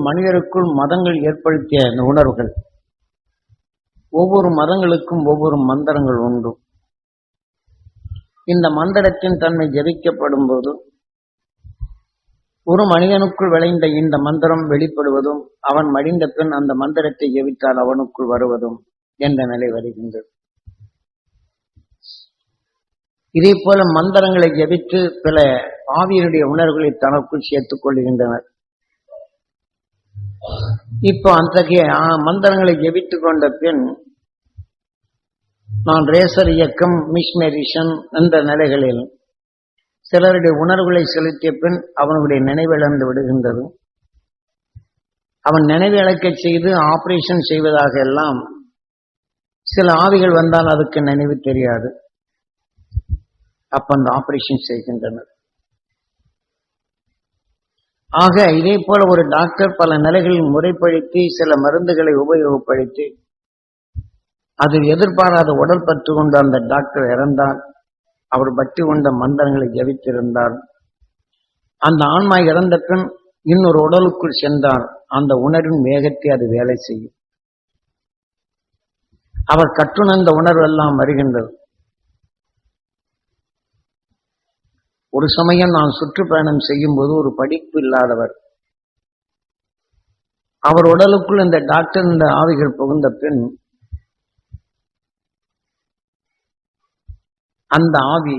மனிதருக்குள் மதங்கள் ஏற்படுத்திய அந்த உணர்வுகள். ஒவ்வொரு மதங்களுக்கும் ஒவ்வொரு மந்திரங்கள் உண்டு. இந்த மந்திரத்தின் தன்மை ஜபிக்கப்படும் போது ஒரு மனிதனுக்குள் விளைந்த இந்த மந்திரம் வெளிப்படுவதும் அவன் மடிந்த பின் அந்த மந்திரத்தை ஜெபித்தால் அவனுக்குள் வருவதும் என்ற நிலை வருகின்றது. இதே போல மந்திரங்களை ஜெபித்து பல ஆவியனுடைய உணர்வுகளை தனக்குள் சேர்த்துக் கொள்கின்றனர். இப்போ அத்தகைய மந்திரங்களை ஜெபித்துக் கொண்ட பின் நான் ரேசர் இயக்கம் மிஸ்மெரிஷன் என்ற நிலைகளில் சிலருடைய உணர்வுகளை செலுத்திய பின் அவனுடைய நினைவிழந்து விடுகின்றது. அவன் நினைவு செய்து ஆபரேஷன் செய்வதாக எல்லாம் சில ஆவிகள் வந்தால் அதுக்கு நினைவு தெரியாது. அப்ப அந்த ஆபரேஷன் செய்கின்றனர். ஆக இதே போல ஒரு டாக்டர் பல நிலைகளில் முறைப்படுத்தி சில மருந்துகளை உபயோகப்படுத்தி அதில் எதிர்பாராத உடல் பற்று கொண்டு அந்த டாக்டர் இறந்தார். அவர் பற்றி கொண்ட மந்திரங்களை ஜெபித்திருந்தார். அந்த ஆன்மா இறந்த பின் இன்னொரு உடலுக்குள் சென்றார். அந்த உணர்வின் வேகத்தை அது வேலை செய்யும். அவர் கற்றுணர்ந்த உணர்வெல்லாம் வருகின்றது. ஒரு சமயம் நான் சுற்றுப்பயணம் செய்யும் போது ஒரு படிப்பு இல்லாதவர். அவர் உடலுக்குள் இந்த டாக்டர் இந்த ஆவிகள் புகுந்த பின் அந்த ஆவி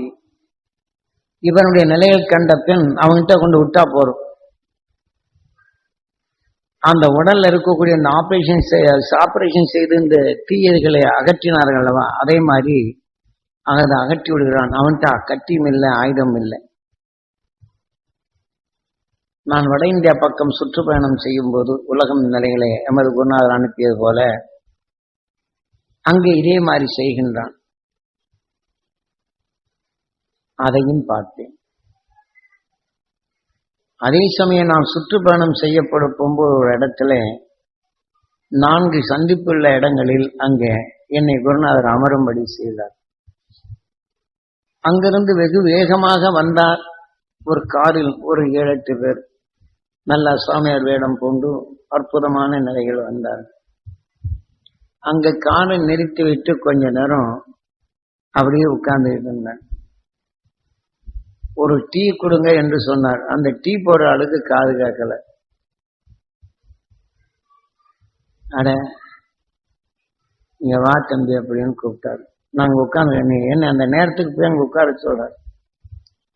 இவனுடைய நிலையை கண்ட பின் அவன்கிட்ட கொண்டு விட்டா போறோம் அந்த உடல்ல இருக்கக்கூடிய இந்த ஆப்ரேஷன் ஆப்ரேஷன் செய்து இந்த தீயர்களை அகற்றினார்கள் அல்லவா? அதே மாதிரி அதை அகற்றி விடுகிறான். அவன்கிட்ட கட்டியும் இல்லை ஆயுதம் இல்லை. நான் வட இந்தியா பக்கம் சுற்றுப்பயணம் செய்யும் போது உலகம் நிலைகளை எமது குருநாதர் அனுப்பியது போல அங்கே இதே மாதிரி செய்கின்றான். அதையும் பார்த்தேன். அதே சமயம் நான் சுற்றுப்பயணம் செய்யப்படும் போகும்போது ஒரு இடத்துல நான்கு சந்திப்புள்ள இடங்களில் அங்கே என்னை குருநாதர் அமரும்படி செய்தார். அங்கிருந்து வெகு வேகமாக வந்தார். ஒரு காரில் ஒரு ஏழு எட்டு பேர். நல்ல சுவாமியார் வேடம் பூண்டு அற்புதமான நிலையில் வந்தார். அங்க காரை நிறுத்தி விட்டு கொஞ்ச நேரம் அப்படியே உட்கார்ந்துட்டு இருந்தேன் ஒரு டீ கொடுங்க என்று சொன்னார். அந்த டீ போடுற ஆளுக்கு காது கேட்கல. அட இங்க வா தம்பி அப்படின்னு கூப்பிட்டாரு. நாங்கள் உட்காந்து என்ன அந்த நேரத்துக்கு போய் அங்கே உட்கார சொல்கிறார்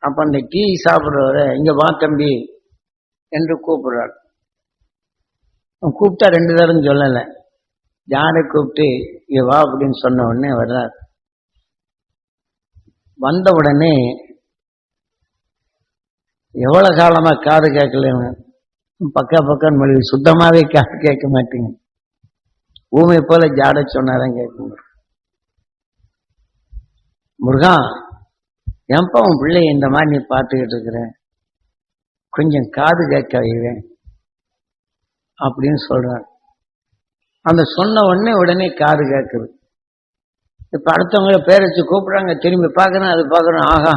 அப்போ அந்த டீ சாப்பிட்றவர இங்கே வா தம்பி என்று கூப்பிடுறார். அவன் கூப்பிட்டா ரெண்டு தரம் சொல்லலை. யாரை கூப்பிட்டு இங்கே வா அப்படின்னு சொன்ன உடனே வர்றார். வந்த உடனே எவ்வளோ காலமாக காது கேட்கலன்னு பக்கா பக்கம் மொழி சுத்தமாகவே காது கேட்க மாட்டேங்க ஊமை போல ஜாட சொன்னாதான் கேட்குங்க. முருகா ஏன்பா உன் பிள்ளைய இந்த மாதிரி நீ பார்த்துக்கிட்டு இருக்கிற? கொஞ்சம் காது கேட்க வைவேன் அப்படின்னு சொல்கிறார் அந்த சொன்ன உடனே உடனே காது கேட்குது. இப்போ அடுத்தவங்கள பேர் வச்சு கூப்பிட்றாங்க திரும்பி பார்க்குறேன் அது பார்க்குறோம் ஆகா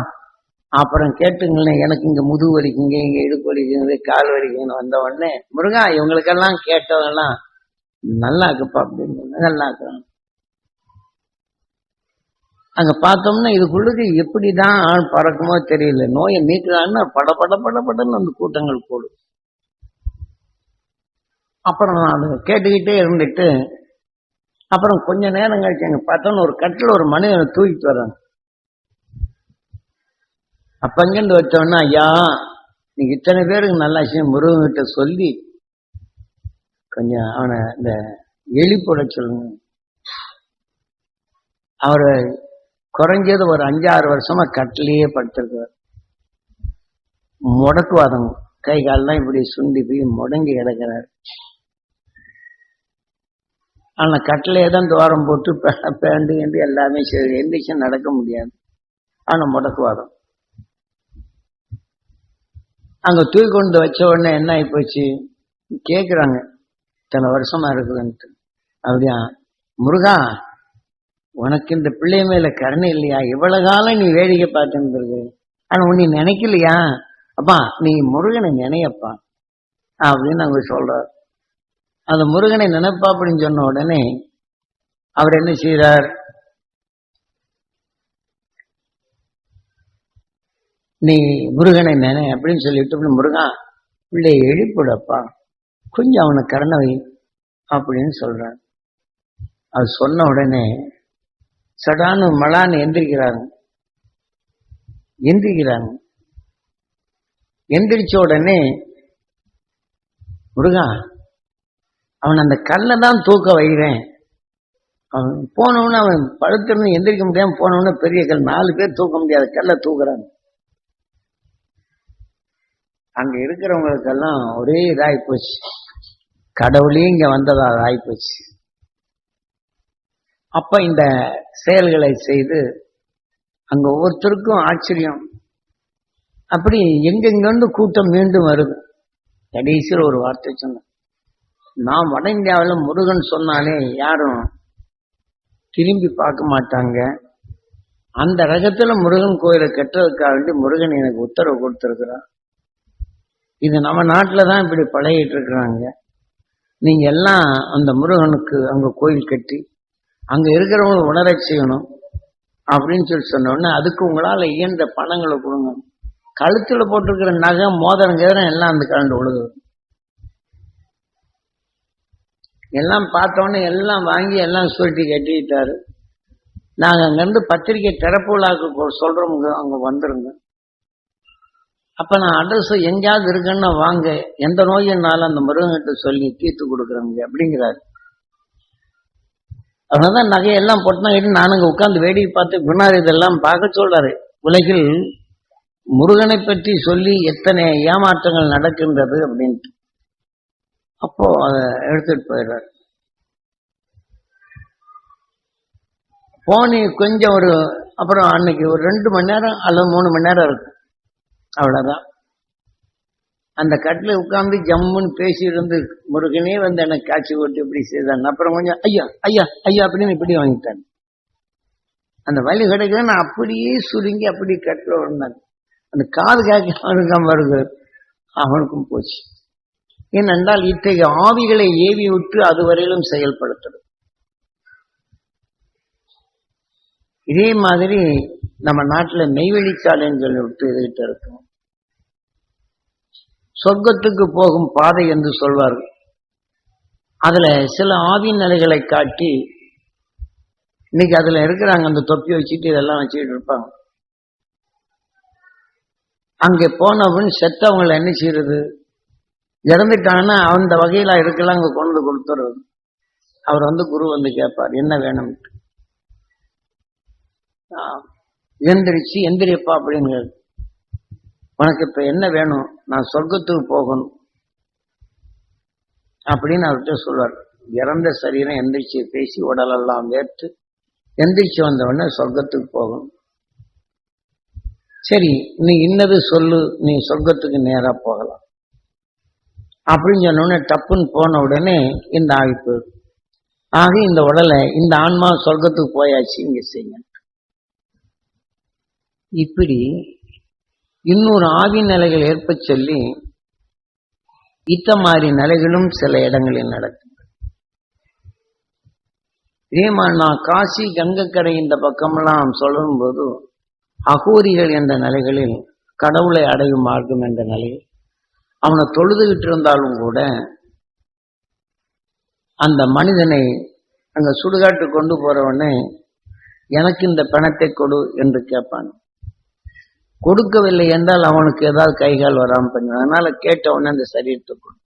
அப்புறம் கேட்டுங்களேன் எனக்கு இங்கே முதுகு வலிக்குங்க இங்கே இடுப்பு வலிக்குங்க கால் வலிக்குங்கன்னு வந்த உடனே முருகா இவங்களுக்கெல்லாம் கேட்டவங்கெல்லாம் நல்லா இருக்குப்பா அப்படின்னு நல்லா இருக்கிறாங்க அங்கே பார்த்தோம்னா இதுக்குள்ளுக்கு எப்படி தான் ஆள் பறக்குமோ தெரியல. நோயை நீக்கலான்னு பட பட பட படன்னு அந்த கூட்டங்கள் கூடும். அப்புறம் நான் அதை கேட்டுக்கிட்டே இருந்துட்டு அப்புறம் கொஞ்ச நேரம் கழிச்சு அங்கே பார்த்தோன்னு ஒரு கட்டில் ஒரு மனிதனை தூக்கிட்டு வர்றாங்க அப்போ அங்கேருந்து வச்சோன்னா ஐயா நீ இத்தனை பேருக்கு நல்லா விஷயம் முருகன்கிட்ட சொல்லி கொஞ்சம் அவனை இந்த எலி போட சொல்லுங்க. அவரை குறைஞ்சது ஒரு அஞ்சாறு வருஷமா கட்டிலேயே படுத்திருக்கார் முடக்குவாதம். கை கால்லாம் இப்படி சுண்டி போய் முடங்கி கிடக்கிறார். ஆனா கட்டிலே தான் துவாரம் போட்டு பேண்டு என்று எல்லாமே சரி எந்திரிச்சு நடக்க முடியாது. ஆனா முடக்குவாதம். அங்க தூக்கி கொண்டு வச்ச உடனே என்ன ஆகி போச்சு கேக்குறாங்க. இத்தனை வருஷமா இருக்குதுன்ட்டு. அப்படியா? முருகா உனக்கு இந்த பிள்ளை மேல கருணை இல்லையா? இவ்வளவு காலம் நீ வேடிக்கை பார்த்துருக்கு ஆனா உன்னை நினைக்கலையா? அப்பா நீ முருகனை நினையப்பா. அப்படின்னு அவங்க சொல்றார். அந்த முருகனை நினைப்பா அப்படின்னு சொன்ன உடனே அவர் என்ன செய்யறார் நீ முருகனை நினை அப்படின்னு சொல்லிட்டு முருகா பிள்ளையை எழுப்பிடப்பா கொஞ்சம் அவனை கருணை வை அப்படின்னு சொல்றார். அது சொன்ன உடனே சடானு மலான்னு எந்திரிக்கிறாங்க. எந்திரிக்கிறாங்க. எந்திரிச்ச உடனே முருகா அவன் அந்த கல்லை தான் தூக்க வைக்கிறேன். அவன் போனவன அவன் படுத்திருந்து எந்திரிக்க முடியாம போனவன பெரிய கல் நாலு பேர் தூக்க முடியாத கல்லை தூக்குறாங்க. அங்க இருக்கிறவங்களுக்கெல்லாம் ஒரே இதாகி போச்சு. கடவுளையும் இங்க வந்ததா ஆகி போச்சு. அப்ப இந்த செயல்களை செய்து அங்க ஒவ்வொருத்தருக்கும் ஆச்சரியம். அப்படி எங்கெங்கிருந்து கூட்டம் மீண்டும் வருது. கடைசியில் ஒரு வார்த்தை சொன்னேன். நான் வட இந்தியாவில் முருகன் சொன்னாலே யாரும் திரும்பி பார்க்க மாட்டாங்க. அந்த ரகத்துல முருகன் கோயிலை கட்டுறதுக்காக வேண்டி முருகன் எனக்கு உத்தரவு கொடுத்துருக்குறான் இது நம்ம நாட்டில் தான் இப்படி பழகிட்டு இருக்கிறாங்க. நீங்க எல்லாம் அந்த முருகனுக்கு அங்க கோயில் கட்டி அங்க இருக்கிறவங்களை உணரச் செய்யணும் அப்படின்னு சொல்லி சொன்னோடனே அதுக்கு உங்களால் இயன்ற பணங்களை கொடுங்க. கழுத்துல போட்டிருக்கிற நகை மோதிரம் எல்லாம் அந்த கலண்டு உழுது. எல்லாம் பார்த்தோன்னே எல்லாம் வாங்கி எல்லாம் சுருட்டி கட்டிக்கிட்டாரு நாங்கள் அங்கேருந்து பத்திரிக்கை திறப்பு விழாக்கு சொல்றோம் அங்க வந்துருங்க. அப்போ நான் அட்ரஸ் எங்கேயாவது இருக்குன்னு வாங்க எந்த நோயினாலும் அந்த மிருகங்கிட்ட சொல்லி தீர்த்து கொடுக்குறேங்க அப்படிங்கிறாரு. அவனதான் நகையெல்லாம் போட்டுனா நானுங்க உட்காந்து வேடிக்கை பார்த்து குணார் இதெல்லாம் பார்க்க சொல்றாரு. உலகில் முருகனை பற்றி சொல்லி எத்தனை ஏமாற்றங்கள் நடக்கின்றது அப்படின்ட்டு. அப்போ அதை எடுத்துட்டு போயிடுறாரு. போனி கொஞ்சம் ஒரு அப்புறம் அன்னைக்கு ஒரு ரெண்டு மணி நேரம் அல்லது மூணு மணி நேரம் இருக்கு அவ்வளோதான் அந்த கட்டில் உட்காந்து ஜம்முன்னு பேசி இருந்து முருகனே வந்து எனக்கு காட்சி போட்டு இப்படி செய்தான் அப்புறம் கொஞ்சம் ஐயா ஐயா ஐயா அப்படின்னு இப்படி வாங்கிட்டான் அந்த வழி கிடைக்கல நான் அப்படியே சுருங்கி அப்படி கட்டில் விழுந்தாங்க அந்த காது காய்க்க அவனுக்கும் வருது. அவனுக்கும் போச்சு. ஏனென்றால் இத்தகைய ஆவிகளை ஏவி விட்டு அதுவரையிலும் செயல்படுத்துறது இதே மாதிரி நம்ம நாட்டில் நெய்வெளிச்சாலைன்னு சொல்லி விட்டு இதுகிட்ட இருக்கும். சொர்க்கத்துக்கு போகும் பாதை என்று சொல்வார்கள். அதுல சில ஆவின் நிலைகளை காட்டி இன்னைக்கு அதுல இருக்கிறாங்க அந்த தொப்பி வச்சுட்டு இதெல்லாம் வச்சுக்கிட்டு இருப்பாங்க. அங்கே போனவன் செத்தவங்களை என்ன செய்யறது? இறந்துட்டாங்கன்னா அந்த வகையில இருக்கலாம் அங்க கொண்டு வந்து கொடுத்துறது அவர் வந்து குரு வந்து கேட்பார் என்ன வேணும்? எந்திரிச்சு எந்திரிப்பா அப்படின்னு உனக்கு இப்ப என்ன வேணும்? நான் சொர்க்கத்துக்கு போகணும். அப்படின்னு அவர்கிட்ட சொல்வார். இறந்த சரீரம் எந்திரிச்சு பேசி உடலெல்லாம் வேர்த்து எந்திரிச்சு வந்த உடனே சொர்க்கத்துக்கு போகணும். சரி நீ இன்னது சொல்லு நீ சொர்க்கத்துக்கு நேரா போகலாம். அப்படின்னு சொன்ன டப்புன்னு போன உடனே இந்த ஆவி போயிடும். ஆக இந்த உடலை இந்த ஆன்மா சொர்க்கத்துக்கு போயாச்சு இங்க செய்யுங்க. இப்படி இன்னொரு ஆவி நிலைகள் ஏற்ப சொல்லி இத்த மாதிரி நிலைகளும் சில இடங்களில் நடக்கும். இதே நான் காசி கங்கக்கரை இந்த பக்கமெல்லாம் சொல்லும் போது அகோரிகள் என்ற நிலைகளில் கடவுளை அடையும் மார்க்கம் என்ற நிலையில் அவனை தொழுதுகிட்டு இருந்தாலும் கூட அந்த மனிதனை அங்க சுடுகாட்டு கொண்டு போறவனே எனக்கு இந்த பணத்தை கொடு என்று கேட்பான். கொடுக்கவில்லை என்றால் அவனுக்கு ஏதாவது கைகால் வராம பண்ணும் அதனால கேட்ட உடனே அந்த சரீரத்தை கொடு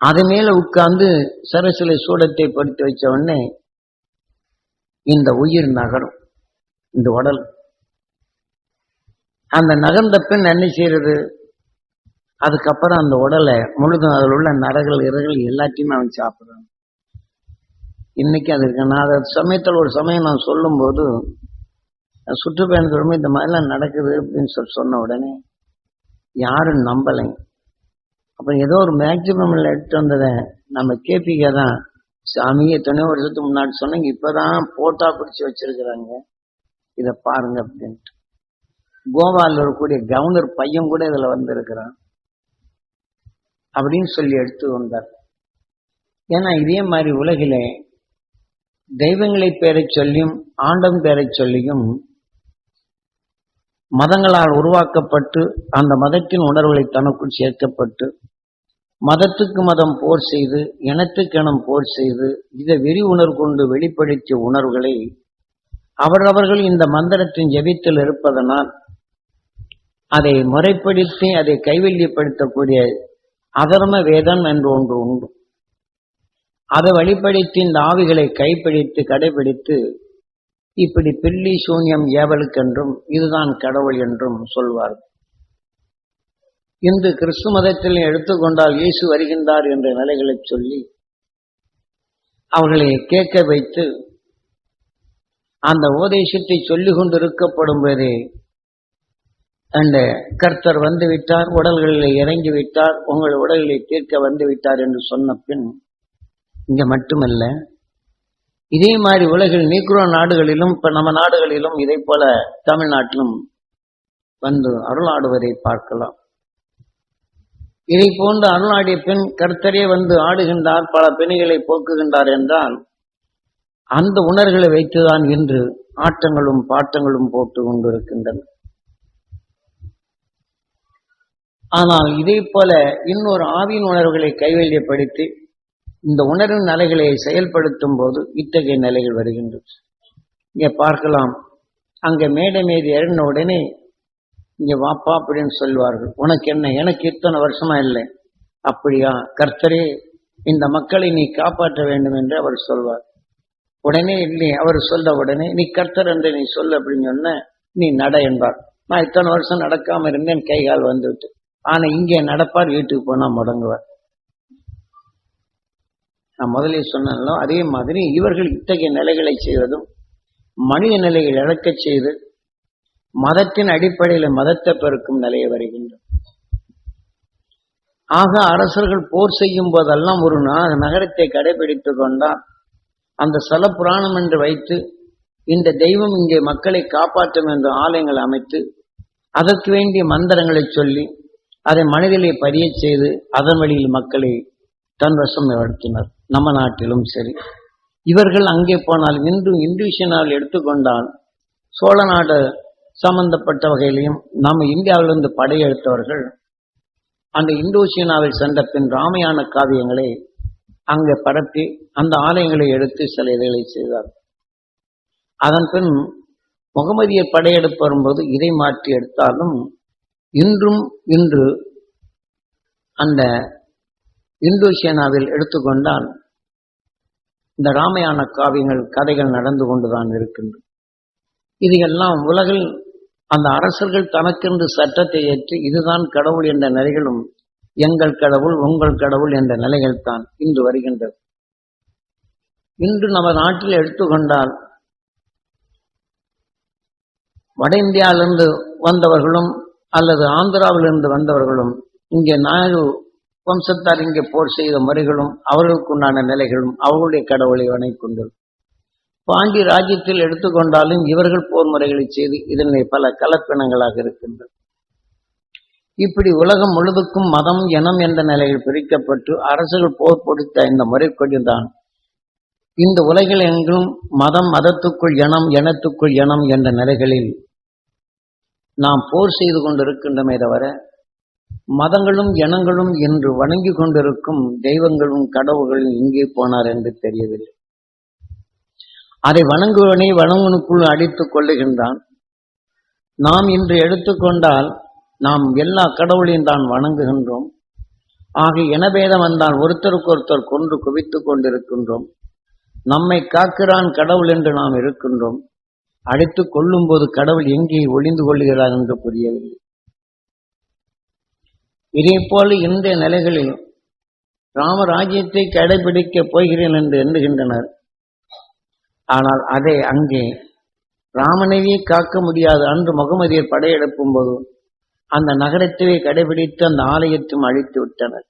அது மேல உட்கார்ந்து சரசிலை சூடத்தை படுத்து வச்ச உடனே இந்த உயிர் நகரும். இந்த உடல். அந்த நகர்ந்த பின் என்ன செய்யறது? அதுக்கப்புறம் அந்த உடலை முழுதும் அதில் உள்ள நரகள் இரகள் எல்லாத்தையுமே அவன் சாப்பிடுறான். இன்னைக்கு அது இருக்கு. நான் அதை சமயத்தில் ஒரு சமயம் நான் சொல்லும்போது சுற்றுப்பயணம் இந்த மாதிரிலாம் நடக்குது அப்படின்னு சொல்லி சொன்ன உடனே யாரும் நம்பலைங்க. அப்புறம் ஏதோ ஒரு மேக்சிமம்ல எடுத்து வந்ததை நம்ம கேபிகே தான். சாமி எத்தனையோ வருஷத்துக்கு முன்னாடி சொன்னாங்க. இப்போதான் போட்டா பிடிச்சி வச்சிருக்கிறாங்க. இதை பாருங்க அப்படின்ட்டு. கோவால இருக்கக்கூடிய கவர்னர் பையன் கூட இதில் வந்திருக்கிறான். அப்படின்னு சொல்லி எடுத்து வந்தார். ஏன்னா இதே மாதிரி உலகிலே தெய்வங்களை பேரை சொல்லியும் ஆண்டம் பேரை சொல்லியும் மதங்களால் உருவாக்கப்பட்டு அந்த மதத்தின் உணர்வுகளை தனக்குள் சேர்க்கப்பட்டு மதத்துக்கு மதம் போர் செய்து இனத்துக்கெனம் போர் செய்து இதை வெறி உணர்வு கொண்டு வெளிப்படுத்திய உணர்வுகளை அவரவர்கள் இந்த மந்திரத்தின் ஜெபித்தில் இருப்பதனால் அதை முறைப்படுத்தி அதை கைவல்யப்படுத்தக்கூடிய அதர்ம வேதம் என்று ஒன்று உண்டு. அதை வழிப்படுத்தி இந்த ஆவிகளை கைப்பிடித்து கடைபிடித்து இப்படி பில்லி சூன்யம் ஏவலுக்கென்றும் இதுதான் கடவுள் என்றும் சொல்வார் இந்து கிறிஸ்து மதத்தில் எடுத்துக்கொண்டால் இயேசு வருகின்றார் என்ற நிலைகளை சொல்லி அவர்களை கேட்க வைத்து அந்த உபதேசத்தை சொல்லிக் கொண்டிருக்கப்படும் போதே அந்த கர்த்தர் வந்துவிட்டார் உடல்களில் இறங்கி விட்டார் உங்கள் உடல்களை தீர்க்க வந்து விட்டார் என்று சொன்ன பின் இங்க மட்டுமல்ல இதே மாதிரி உலகில் நீக்ரோ நாடுகளிலும் இப்ப நம்ம நாடுகளிலும் இதை போல தமிழ்நாட்டிலும் வந்து அருளாடுவதை பார்க்கலாம். இதை போன்று அருளாடிய பெண் கர்த்தரே வந்து ஆடுகின்றார் பல பெண்களை போக்குகின்றார் என்றால் அந்த உணர்களை வைத்துதான் இன்று ஆட்டங்களும் பாட்டங்களும் போட்டு கொண்டிருக்கின்றன. ஆனால் இதே போல இன்னொரு ஆவியின் உணர்வுகளை கைவல்யப்படுத்தி இந்த உணர்வு நிலைகளை செயல்படுத்தும் போது இத்தகைய நிலைகள் வருகின்றது. இங்கே பார்க்கலாம். அங்கே மேடை மீது இறங்கின உடனே இங்கே வாப்பா அப்படின்னு சொல்வார்கள் உனக்கு என்ன? எனக்கு இத்தனை வருஷமா இல்லை. அப்படியா? கர்த்தரே இந்த மக்களை நீ காப்பாற்ற வேண்டும் என்று அவர் சொல்வார். உடனே இல்லை அவர் சொல்ல உடனே நீ கர்த்தர் என்று நீ சொல்லு அப்படின்னு சொன்ன நீ நட என்பார். நான் இத்தனை வருஷம் நடக்காம இருந்தேன். கை கால் வந்துவிட்டு. ஆனா இங்கே நடப்பார் வீட்டுக்கு போனா முடங்குவார். நான் முதலில் சொன்னாலும் அதே மாதிரி இவர்கள் இத்தகைய நிலைகளை செய்வதும் மனித நிலையை இழக்கச் செய்து மதத்தின் அடிப்படையில் மதத்தை பெருக்கும் நிலையை வருகின்றோம் ஆக அரசர்கள் போர் செய்யும் போதெல்லாம் ஒரு நா- நகரத்தை கடைபிடித்து கொண்டால் அந்த சல புராணம் என்று வைத்து இந்த தெய்வம் இங்கே மக்களை காப்பாற்றும் என்ற ஆலயங்கள் அமைத்து அதற்கு வேண்டிய மந்திரங்களை சொல்லி அதை மனதிலே பதியச் செய்து அதன் வழியில் மக்களை தன் வசம் நடத்தினர் நம்ம நாட்டிலும் சரி. இவர்கள் அங்கே போனால் இன்று இண்டிவிஷனால் எடுத்துக்கொண்டால் சோழ நாடு சம்பந்தப்பட்ட வகையிலையும் நம்ம இந்தியாவிலிருந்து படையெடுத்தவர்கள் அந்த இந்தோசீனாவில் சென்ற பின் ராமையான காவியங்களை அங்கே பரப்பி அந்த ஆலயங்களை எடுத்து சில இதைகளை செய்தார். அதன் பின் முகமதிய படையெடுப்பு வரும்போது இதை மாற்றி எடுத்தாலும் இன்றும் இன்று அந்த இந்தோசீனாவில் எடுத்துக்கொண்டால் இந்த ராமாயண காவியங்கள் கதைகள் நடந்து கொண்டுதான் இருக்கின்றன. இதையெல்லாம் உலகில் அந்த அரசர்கள் தனக்கென்று சட்டத்தை ஏற்றி இதுதான் கடவுள் என்ற நிலைகளும் எங்கள் கடவுள் உங்கள் கடவுள் என்ற நிலைகள் தான் இன்று வருகின்றது இன்று நம்ம நாட்டில் எடுத்துக்கொண்டால் வட இந்தியாவிலிருந்து வந்தவர்களும் அல்லது ஆந்திராவிலிருந்து வந்தவர்களும் இங்கே நாயுடு வம்சத்தார் இங்கே போர் செய்த முறைகளும் அவர்களுக்குண்டான நிலைகளும் அவர்களுடைய கடவுளை வணங்கிக் பாண்டி ராஜ்யத்தில் எடுத்துக்கொண்டாலும் இவர்கள் போர் முறைகளை செய்து இதனை பல கலப்பினங்களாக இருக்கின்றன. இப்படி உலகம் முழுதுக்கும் மதம் இனம் என்ற நிலையில் பிரிக்கப்பட்டு அரசுகள் போர் பொடித்த இந்த முறைப்படிதான் இந்த உலகில் எங்கும் மதம் மதத்துக்குள் இனம் இனத்துக்குள் இனம் என்ற நிலைகளில் நாம் போர் செய்து கொண்டிருக்கின்றமே தவிர மதங்களும் இனங்களும் என்று வணங்கி கொண்டிருக்கும் தெய்வங்களும் கடவுள்களும் எங்கே போனார் என்று தெரியவில்லை. அதை வணங்குவனை வணங்குனுக்குள் அடித்துக் கொள்ளுகின்றான். நாம் இன்று எடுத்துக்கொண்டால் நாம் எல்லா கடவுளையும் தான் வணங்குகின்றோம். ஆக இனபேதம் வந்தால் ஒருத்தருக்கு ஒருத்தர் கொன்று குவித்துக் கொண்டிருக்கின்றோம். நம்மை காக்கிறான் கடவுள் என்று நாம் இருக்கின்றோம். அடித்துக் கொள்ளும் போது கடவுள் எங்கே ஒளிந்து கொள்கிறார் என்று புரியவில்லை. இதே போல இந்த நிலைகளிலும் ராமராஜ்யத்தை கடைபிடிக்கப் போகிறேன் என்று எண்ணுகின்றனர். ஆனால் அதை அங்கே ராமனையே காக்க முடியாது. அன்று முகமதியை படையெடுக்கும் போது அந்த நகரத்தையே கடைபிடித்து அந்த ஆலயத்தையும் அழித்து விட்டனர்.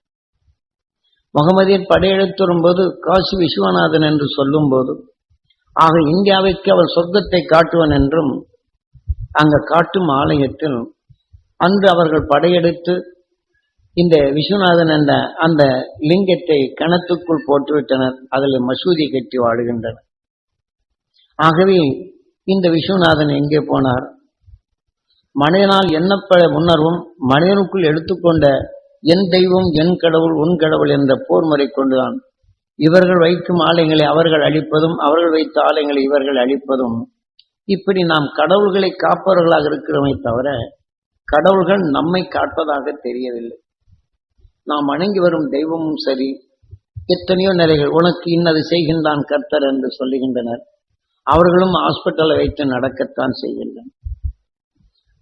முகமதியர் படையெடுத்து வரும்போது காசி விஸ்வநாதன் என்று சொல்லும் போது ஆக இந்தியாவிற்கு அவர் சொர்க்கத்தை காட்டுவன் என்றும் அங்க காட்டும் ஆலயத்தில் அன்று அவர்கள் படையெடுத்து இந்த விஸ்வநாதன் என்ற அந்த லிங்கத்தை கணத்துக்குள் போட்டுவிட்டனர். அதில் மசூதி கட்டி வாழுகின்றனர். ஆகவே இந்த விஸ்வநாதன் எங்கே போனார்? மனிதனால் எண்ணப்பட உணர்வும் மனிதனுக்குள் எடுத்துக்கொண்ட என் தெய்வம் என் கடவுள் உன் கடவுள் என்ற போர் முறை கொண்டுதான் இவர்கள் வைக்கும் ஆலயங்களை அவர்கள் அழிப்பதும் அவர்கள் வைத்த ஆலயங்களை இவர்கள் அழிப்பதும். இப்படி நாம் கடவுள்களை காப்பவர்களாக இருக்கிறோமே தவிர கடவுள்கள் நம்மை காப்பதாக தெரியவில்லை. நாம் வணங்கி வரும் தெய்வமும் சரி எத்தனையோ நிலைகள் உனக்கு இன்னது செய்கின்றான் கர்த்தர் என்று சொல்லுகின்றனர். அவர்களும் ஹாஸ்பிட்டலை வைத்து நடக்கத்தான் செய்கின்றனர்.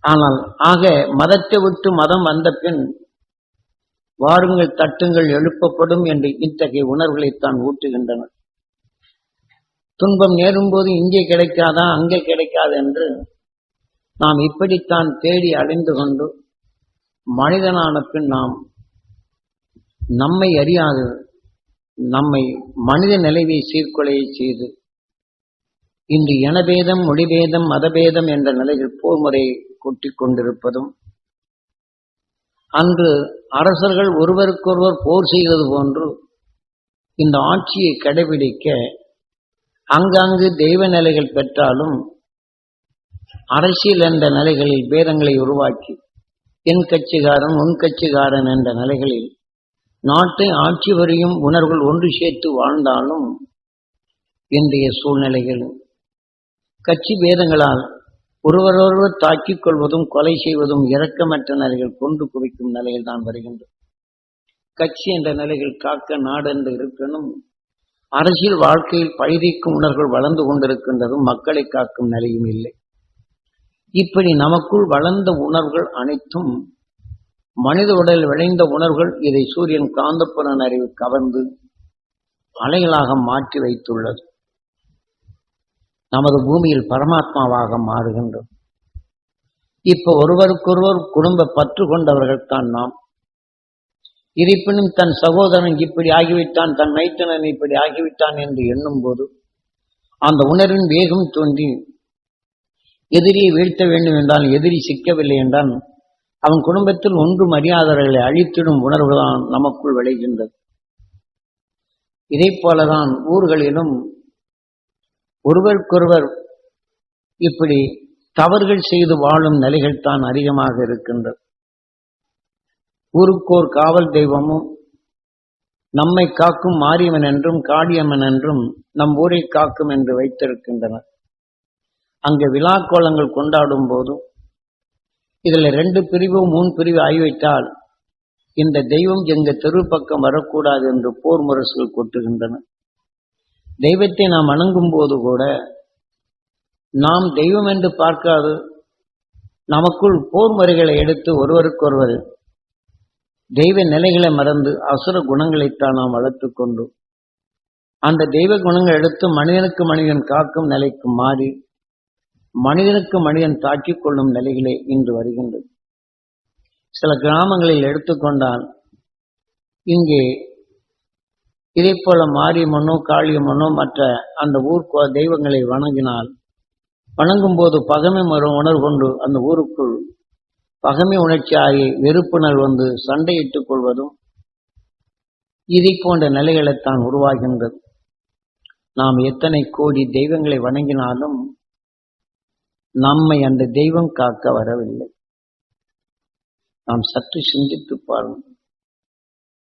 ஆனால் ஆக மதத்தை விட்டு மதம் வந்த பின் வாருங்கள் தட்டுங்கள் எழுப்பப்படும் என்று இத்தகைய உணர்வுகளைத்தான் ஊட்டுகின்றனர். துன்பம் நேரும்போது இங்கே கிடைக்காதா அங்கே கிடைக்காது என்று நாம் இப்படித்தான் தேடி அழிந்து கொண்டு மனிதனான பின் நாம் நம்மை அறியாது. நம்மை மனித நிலைவை சீர்குலையை செய்து. இன்று இனபேதம் மொழிபேதம் மதபேதம் என்ற நிலையில் போர்முறை கொட்டி கொண்டிருப்பதும் அன்று அரசர்கள் ஒருவருக்கொருவர் போர் செய்வது போன்று இந்த ஆட்சியை கடைபிடிக்க அங்கங்கு தெய்வ நிலைகள் பெற்றாலும் அரசியல் என்ற நிலைகளில் பேதங்களை உருவாக்கி என் கட்சிகாரன் உன் கட்சிகாரன் என்ற நிலைகளில் நாட்டை ஆட்சி வரையும் உணர்வுகள் ஒன்று சேர்த்து வாழ்ந்தாலும் இன்றைய சூழ்நிலைகள் கட்சி பேதங்களால் ஒருவரொருவர் தாக்கிக் கொள்வதும் கொலை செய்வதும் இரக்கமற்ற நிலைகள் கொண்டு குவிக்கும் நிலையில் தான் வருகின்றது கட்சி என்ற நிலைகள் காக்க நாடு என்று இருக்கணும். அரசியல் வாழ்க்கையில் பயிரிக்கும் உணர்வுகள் வளர்ந்து கொண்டிருக்கின்றதும் மக்களை காக்கும் நிலையும் இல்லை. இப்படி நமக்குள் வளர்ந்த உணர்வுகள் அனைத்தும் மனித உடலில் விளைந்த உணர்வுகள் இதை சூரியன் காந்தப்புலன் அறிவு கவர்ந்து அலைகளாக மாற்றி வைத்துள்ளது. நமது பூமியில் பரமாத்மாவாக மாறுகின்றோம். இப்ப ஒருவருக்கொருவர் குடும்ப பற்று கொண்டவர்கள் தான் நாம். இருப்பினும் தன் சகோதரன் இப்படி ஆகிவிட்டான் தன் மைத்தனன் இப்படி ஆகிவிட்டான் என்று எண்ணும் போது அந்த உணர்வின் வேகம் தோன்றி எதிரியை வீழ்த்த வேண்டும் என்றால் எதிரி சிக்கவில்லை என்றால் அவன் குடும்பத்தில் ஒன்று மரியாதைகளை அழித்திடும் உணர்வுதான் நமக்குள் விளைகின்றது. இதை போலதான் ஊர்களிலும் ஒருவருக்கொருவர் இப்படி தவறுகள் செய்து வாழும் நிலைகள் தான் அதிகமாக இருக்கின்றது. ஊருக்கோர் காவல் தெய்வமும் நம்மை காக்கும் மாரியம்மன் என்றும் காளியம்மன் என்றும் நம் ஊரை காக்கும் என்று வைத்திருக்கின்றனர். அங்கு விழா கோலங்கள் கொண்டாடும் போதும் இதுல ரெண்டு பிரிவு மூணு பிரிவு ஆகிவிட்டால் இந்த தெய்வம் எங்க தெரு பக்கம் வரக்கூடாது என்று போர் முரசுகள் கொட்டுகின்றன. தெய்வத்தை நாம் வணங்கும் போது கூட நாம் தெய்வம் என்று பார்க்காது நமக்குள் போர் முறைகளை எடுத்து ஒருவருக்கொருவர் தெய்வ நிலைகளை மறந்து அசுர குணங்களைத்தான் நாம் வளர்த்துக் கொண்டோம். அந்த தெய்வ குணங்கள் எடுத்து மனிதனுக்கு மனிதன் காக்கும் நிலைக்கு மாறி மனிதனுக்கு மனிதன் தாக்கிக் கொள்ளும் நிலைகளே இன்று வருகின்றது. சில கிராமங்களில் எடுத்துக்கொண்டால் இங்கே இதை போல மாரியம்மனோ காளியம்மனோ மற்ற அந்த ஊர் கோ- தெய்வங்களை வணங்கினால் வணங்கும் போது பகமை மரம் உணர்வு கொண்டு அந்த ஊருக்குள் பகமை உணர்ச்சி ஆகி வெறுப்புணர் வந்து சண்டையிட்டுக் கொள்வதும் இதை போன்ற நிலைகளைத்தான் உருவாகின்றது. நாம் எத்தனை கோடி தெய்வங்களை வணங்கினாலும் நம்மை அந்த தெய்வம் காக்க வரவில்லை. நாம் சற்று சிந்தித்து பாருங்கள்.